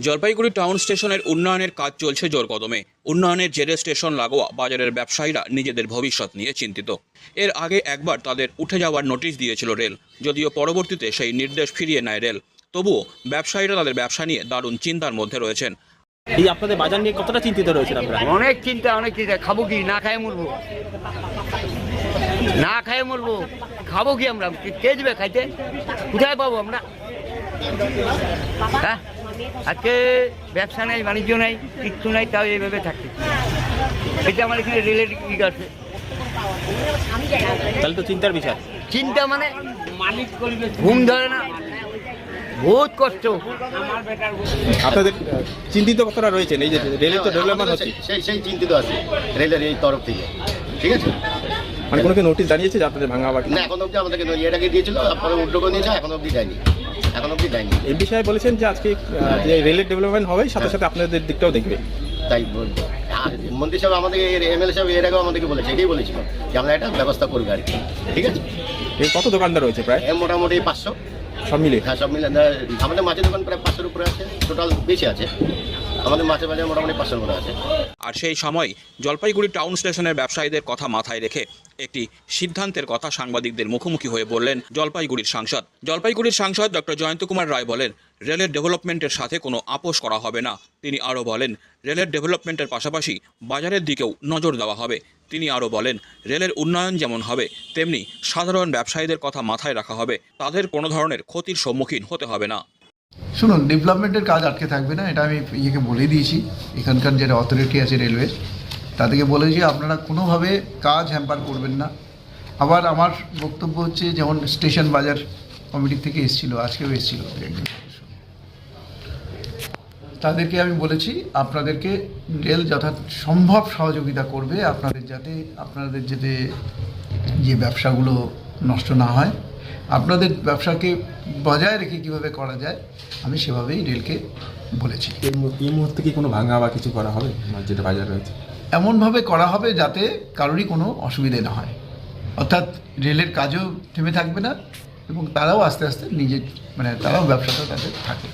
Jalpaiguri town স্টেশনের উন্নয়নের কাজ চলছে জোর কদমে উন্নয়নের জেরে স্টেশন লাগোয়া বাজারের ব্যবসায়ীরা নিজেদের ভবিষ্যৎ নিয়ে চিন্তিত। এর আগে একবার তাদের উঠে যাওয়ার নোটিশ দিয়েছিল রেল যদিও পরবর্তীতে সেই নির্দেশ ফিরিয়ে নেয় রেল। তবুও ব্যবসায়ীরা তাদের ব্যবসা নিয়ে দারুণ চিন্তার মধ্যে রয়েছেন। এই আপনাদের বাজার নিয়ে কতটা চিন্তিত রয়েছেন আপনারা? অনেক চিন্তা অনেক চিন্তা। খাব কি না খাই মরবো? না খাই মরবো? খাব কি আমরা? কে- কে দেবে খাইতে? কোথায় পাবো আমরা? হ্যাঁ? আজকে ব্যবসা নেই বাণিজ্য নেই কিচ্ছু নাই তাও এইভাবে থাকছে এটা আমার এখানে রেলের দিক আছে। তাহলে তো চিন্তার বিষয়। চিন্তা মানে মালিক করবে ঘুম ধরে না। বহুত কষ্ট। আপনাদের চিন্তিত কতটা রয়েছেন? এই যে রেলের তো ডেভেলপমেন্ট হচ্ছে। সেই- সেই চিন্তিত আছে রেলের এই তরফ থেকে। ঠিক আছে? মানে কোনো কি নোটিশ জানিয়েছে যে আপনাদের ভাঙা বাকি না এখন অব্দি আমাদেরকে এটাকে দিয়েছিল তারপরে উদ্যোগ নিয়েছে এখন অব্দি দেয়নি। এখন অব্দি দেয়নি। এই বিষয়ে বলেছেন যে আজকে আহ, যে রেলের ডেভেলপমেন্ট হবে সাথে সাথে আপনাদের দিকটাও দেখবে। তাই বলব। আর মন্ত্রী সাহেব আমাদের এমএলএ সাহেব এর আগেও আমাদেরকে বলেছে এটাই বলেছিল যে আমরা একটা ব্যবস্থা করব আর কি। ঠিক আছে? এর কত দোকানদার রয়েছে প্রায়? এ মোটামুটি পাঁচশো। সব মিলে হ্যাঁ সব মিলে আমাদের মাছের দোকান প্রায় পাঁচশোর উপরে আছে টোটাল বেশি আছে। আমাদের মাছের বাজার মোটামুটি আছে। আর সেই সময় জলপাইগুড়ি টাউন স্টেশনের ব্যবসায়ীদের কথা মাথায় রেখে একটি সিদ্ধান্তের কথা সাংবাদিকদের মুখোমুখি হয়ে বললেন জলপাইগুড়ির সাংসদ। জলপাইগুড়ির সাংসদ ডক্টর জয়ন্ত কুমার রায় বলেন, রেলের ডেভেলপমেন্টের সাথে কোনো আপোষ করা হবে না। তিনি আরও বলেন, রেলের ডেভেলপমেন্টের পাশাপাশি বাজারের দিকেও নজর দেওয়া হবে। তিনি আরও বলেন, রেলের উন্নয়ন যেমন হবে, তেমনি সাধারণ ব্যবসায়ীদের কথা মাথায় রাখা হবে। তাদের কোনো ধরনের ক্ষতির সম্মুখীন হতে হবে না। শুনুন ডেভেলপমেন্টের কাজ আটকে থাকবে না, এটা আমি ইয়েকে বলে দিয়েছি। এখানকার যে অথরিটি আছে রেলওয়ে তাদেরকে বলেছি আপনারা কোনোভাবে কাজ হ্যাম্পার করবেন না। আবার আমার বক্তব্য হচ্ছে যেমন স্টেশন বাজার কমিটি থেকে এসেছিল, আজকেও এসেছিল। তাদেরকে আমি বলেছি, আপনাদেরকে রেল যথা সম্ভব সহযোগিতা করবে, আপনাদের যাতে আপনাদের যাতে যে ব্যবসাগুলো নষ্ট না হয়। আপনাদের ব্যবসাকে বজায় রেখে কীভাবে করা যায় আমি সেভাবেই রেলকে বলেছি। এই মুহূর্তে কি কোনো ভাঙা বা কিছু করা হবে? আমার যেটা বাজার রয়েছে? এমনভাবে করা হবে যাতে কারোরই কোনো অসুবিধে না হয়। অর্থাৎ রেলের কাজও থেমে থাকবে না এবং তারাও আস্তে আস্তে নিজের মানে তারাও ব্যবসাটা তাদের থাকে।